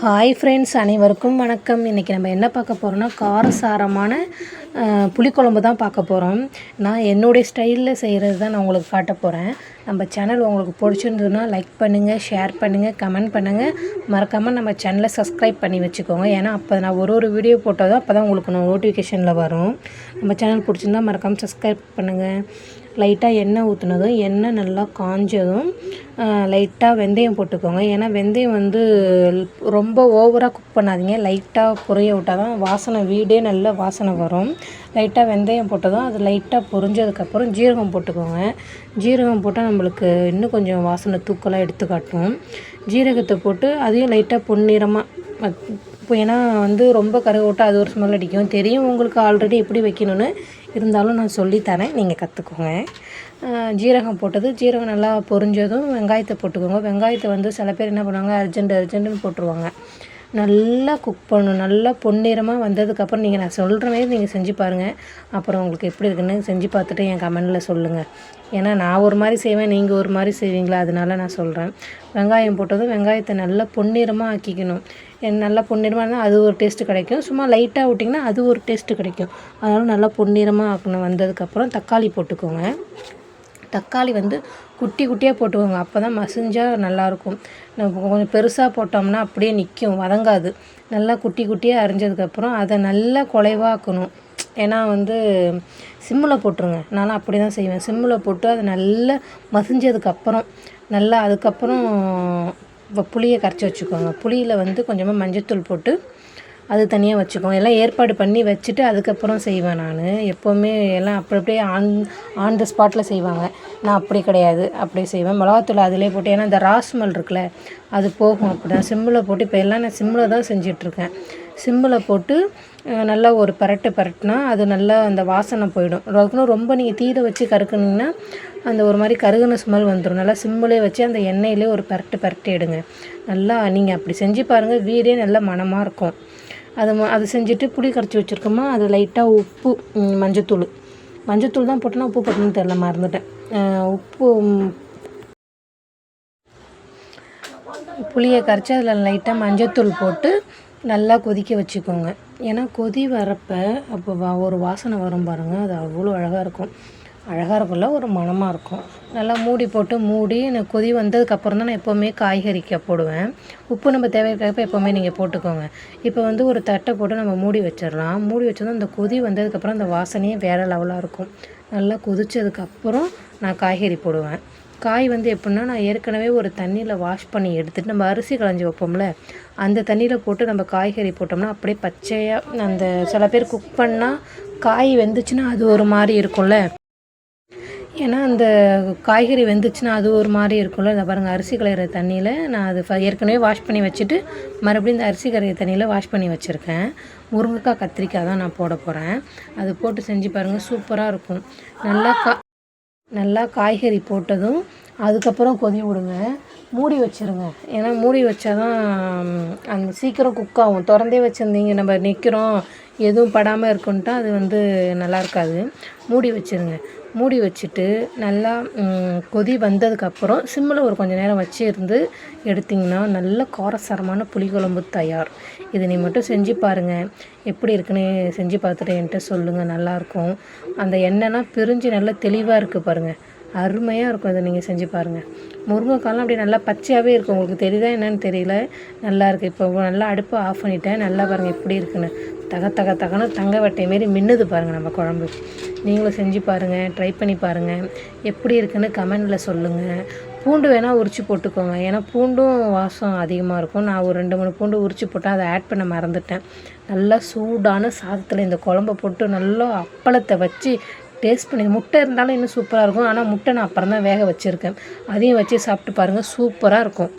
Hi friends அனைவருக்கும் வணக்கம். இன்றைக்கி நம்ம என்ன பார்க்க போகிறோம்னா காரசாரமான புளிக்குழம்பு தான் பார்க்க போகிறோம் நான் என்னுடைய ஸ்டைலில் செய்கிறது தான் நான் உங்களுக்கு காட்ட போகிறேன் நம்ம சேனல் உங்களுக்கு பிடிச்சிருந்ததுன்னா லைக் பண்ணுங்கள் ஷேர் பண்ணுங்கள் கமெண்ட் பண்ணுங்கள் மறக்காமல் நம்ம சேனலை சப்ஸ்கிரைப் பண்ணி வச்சுக்கோங்க. ஏன்னா அப்போ நான் ஒரு ஒரு வீடியோ போட்டதோ அப்போ தான் உங்களுக்கு நோட்டிஃபிகேஷனில் வரும். நம்ம சேனல் பிடிச்சிருந்தா மறக்காமல் சப்ஸ்கிரைப் பண்ணுங்கள் லைட்டாக எண்ணெய் ஊற்றுனதும் எண்ணெய் நல்லா காஞ்சதும் லைட்டாக வெந்தயம் போட்டுக்கோங்க. ஏன்னா வெந்தயம் வந்து ரொம்ப ஓவராக குக் பண்ணாதீங்க. லைட்டாக பொரிய விட்டால் தான் வாசனை வீடே நல்ல வாசனை வரும். லைட்டாக வெந்தயம் போட்டதும் அது லைட்டாக பொரிஞ்சதுக்கப்புறம் ஜீரகம் போட்டுக்கோங்க. ஜீரகம் போட்டால் நம்மளுக்கு இன்னும் கொஞ்சம் வாசனை தூக்கலாக எடுத்துக்காட்டும் ஜீரகத்தை போட்டு அதையும் லைட்டாக பொன்னிறமாக இப்போ ஏன்னா வந்து ரொம்ப கருக விட்டால் அது ஒரு ஸ்மெல் அடிக்கும். தெரியும் உங்களுக்கு ஆல்ரெடி எப்படி வைக்கணும்னு. இருந்தாலும் நான் சொல்லித்தரேன் நீங்கள் கற்றுக்கோங்க ஜீரகம் போட்டது. ஜீரகம் நல்லா பொரிஞ்சதும் வெங்காயத்தை போட்டுக்கோங்க. வெங்காயத்தை வந்து சில பேர் என்ன பண்ணுவாங்க அர்ஜென்ட் அர்ஜென்ட்டுன்னு போட்டுருவாங்க. நல்லா குக் பண்ணணும். நல்லா பொன்னிறமாக வந்ததுக்கப்புறம் நீங்கள் நான் சொல்கிற மாதிரி நீங்கள் செஞ்சு பாருங்கள் அப்புறம் உங்களுக்கு எப்படி இருக்குன்னு செஞ்சு பார்த்துட்டு என் கமெண்டில் சொல்லுங்கள் ஏன்னா நான் ஒரு மாதிரி செய்வேன் நீங்கள் ஒரு மாதிரி செய்வீங்களா? அதனால நான் சொல்கிறேன் வெங்காயம் போட்டதும் வெங்காயத்தை நல்லா பொன்னிறமாக ஆக்கிக்கணும். என் நல்லா பொன்னிறமாக இருந்தால் அது ஒரு டேஸ்ட்டு கிடைக்கும். சும்மா லைட்டாக விட்டிங்கன்னா அது ஒரு டேஸ்ட்டு கிடைக்கும். அதனால் நல்லா பொன்னிறமாக ஆக்கணும். வந்ததுக்கப்புறம் தக்காளி போட்டுக்கோங்க. தக்காளி வந்து குட்டி குட்டியாக போட்டுக்கோங்க. அப்போ தான் மசிஞ்சால் நல்லாயிருக்கும். நம்ம கொஞ்சம் பெருசாக போட்டோம்னா அப்படியே நிற்கும் வதங்காது. நல்லா குட்டி குட்டியாக அரிஞ்சதுக்கப்புறம் அதை நல்லா குலைவாக்கணும். ஏன்னா வந்து சிம்மில் போட்டுருங்க. நானும் அப்படி தான் செய்வேன். சிம்மில் போட்டு அதை நல்லா மசிஞ்சதுக்கப்புறம் நல்லா அதுக்கப்புறம் இப்போ புளியை கரைச்சி வச்சுக்கோங்க. புளியில் வந்து கொஞ்சமாக மஞ்சத்தூள் போட்டு அது தனியாக வச்சுக்கோங்க. எல்லாம் ஏற்பாடு பண்ணி வச்சுட்டு அதுக்கப்புறம் செய்வேன் நான். எப்போவுமே எல்லாம் அப்படி அப்படியே ஆன் ஆன் த ஸ்பாட்டில் செய்வாங்க. நான் அப்படி கிடையாது. அப்படி செய்வேன். மிளகாத்தூள் அதிலே போட்டு ஏன்னா இந்த ராஸ்மல் இருக்குல்ல அது போகும் அப்படி தான் சிம்மில் போட்டு இப்போ எல்லாம் நான் சிம்மில் தான் செஞ்சிட்ருக்கேன். சிம்மில் போட்டு நல்லா ஒரு பரட்டு பரட்டுனா அது நல்லா அந்த வாசனை போயிடும். அதுக்குன்னு ரொம்ப நீங்கள் தீரை வச்சு கருக்குனிங்கன்னா அந்த ஒரு மாதிரி கருகுன ஸ்மெல் வந்துடும் நல்லா சிம்மிலே வச்சு அந்த எண்ணெயிலே ஒரு பரட்டு பரட்டி எடுங்க. நல்லா நீங்கள் அப்படி செஞ்சு பாருங்கள் வீடே நல்ல மணமாக இருக்கும். அது ம- அது செஞ்சுட்டு புளி கரைச்சி வச்சுருக்கோமா அது லைட்டாக உப்பு மஞ்சத்தூள். மஞ்சத்தூள் தான் போட்டேன்னா உப்பு போட்டுன்னு தெரில மறந்துட்டேன். உப்பு புளியை கரைச்சி அதில் லைட்டாக மஞ்சத்தூள் போட்டு நல்லா கொதிக்க வச்சுக்கோங்க. ஏன்னா கொதி வரப்போ அப்போ ஒரு வாசனை வரும் பாருங்கள் அது அவ்வளோ அழகாக இருக்கும். அழகாக இருக்கும்ல ஒரு மணமாக இருக்கும். நல்லா மூடி போட்டு மூடி நான் கொதி வந்ததுக்கப்புறம் தான் நான் எப்போவுமே காய்கறிக்க போடுவேன். உப்பு நம்ம தேவைக்கிறப்ப எப்போவுமே நீங்கள் போட்டுக்கோங்க. இப்போ வந்து ஒரு தட்டை போட்டு நம்ம மூடி வச்சிடலாம். மூடி வச்சதும் அந்த கொதி வந்ததுக்கப்புறம் அந்த வாசனையே வேறு லெவலாக இருக்கும். நல்லா கொதிச்சதுக்கப்புறம் நான் காய்கறி போடுவேன். காய் வந்து எப்படின்னா நான் ஏற்கனவே ஒரு தண்ணியில் வாஷ் பண்ணி எடுத்துட்டு நம்ம அரிசி களைஞ்சி வைப்போம்ல அந்த தண்ணியில் போட்டு நம்ம காய்கறி போட்டோம்னா அப்படியே பச்சையாக அந்த சில பேர் குக் பண்ணால் காய் வெந்துச்சுன்னா அது ஒரு மாதிரி இருக்கும்ல. ஏன்னா அந்த காய்கறி வெந்துச்சுன்னா அது ஒரு மாதிரி இருக்கும்ல. இதை பாருங்கள் அரிசி கலையிற தண்ணியில் நான் அது ஏற்கனவே வாஷ் பண்ணி வச்சுட்டு மறுபடியும் இந்த அரிசி கரைய தண்ணியில் வாஷ் பண்ணி வச்சுருக்கேன். முருங்கைக்காய் கத்திரிக்காய் தான் நான் போட போகிறேன் அது போட்டு செஞ்சு பாருங்கள் சூப்பராக இருக்கும். நல்லா கா நல்லா காய்கறி போட்டதும் அதுக்கப்புறம் கொதி விடுங்க. மூடி வச்சுருங்க. ஏன்னா மூடி வச்சா தான் அந்த சீக்கிரம் குக் ஆகும். திறந்தே வச்சுருந்தீங்க நம்ம நிற்கிறோம் எதுவும் படாமல் இருக்குன்ட்டா அது வந்து நல்லா இருக்காது. மூடி வச்சுருங்க. மூடி வச்சுட்டு நல்லா கொதி வந்ததுக்கப்புறம் சிம்மில் ஒரு கொஞ்சம் நேரம் வச்சு இருந்து எடுத்திங்கன்னா நல்ல காரசாரமான புளிக்குழம்பு தயார். இதை நீ மட்டும் செஞ்சு பாருங்கள் எப்படி இருக்குன்னு செஞ்சு பார்த்துட்டு என்கிட்ட சொல்லுங்கள் நல்லாயிருக்கும் அந்த எண்ணெய்லாம் பிரிஞ்சு நல்லா தெளிவாக இருக்குது பாருங்கள் அருமையாக இருக்கும் அதை நீங்கள் செஞ்சு பாருங்கள் முருங்கைக்காலாம் அப்படியே நல்லா பச்சையாகவே இருக்கும். உங்களுக்கு தெரியுதா என்னன்னு தெரியல. நல்லா இருக்குது இப்போ நல்லா அடுப்பை ஆஃப் பண்ணிட்டேன். நல்லா பாருங்கள் எப்படி இருக்குன்னு. தக தக தகன்னு தங்க வட்டை மாரி மின்னுது பாருங்கள் நம்ம குழம்பு. நீங்களும் செஞ்சு பாருங்கள் ட்ரை பண்ணி பாருங்கள் எப்படி இருக்குன்னு கமெண்டில் சொல்லுங்கள் பூண்டு வேணால் உரிச்சு போட்டுக்கோங்க. ஏன்னா பூண்டும் வாசம் அதிகமாக இருக்கும். நான் ஒரு ரெண்டு மூணு பூண்டு உரிச்சு போட்டேன் அதை ஆட் பண்ண மறந்துட்டேன். நல்லா சூடான சாதத்தில் இந்த குழம்ப போட்டு நல்லா அப்பளத்தை வச்சு டேஸ்ட் பண்ணி முட்டை இருந்தாலும் இன்னும் சூப்பராக இருக்கும். ஆனால் முட்டை நான் அப்புறம் தான் வேக வச்சுருக்கேன். அதையும் வச்சு சாப்பிட்டு பாருங்கள் சூப்பராக இருக்கும்.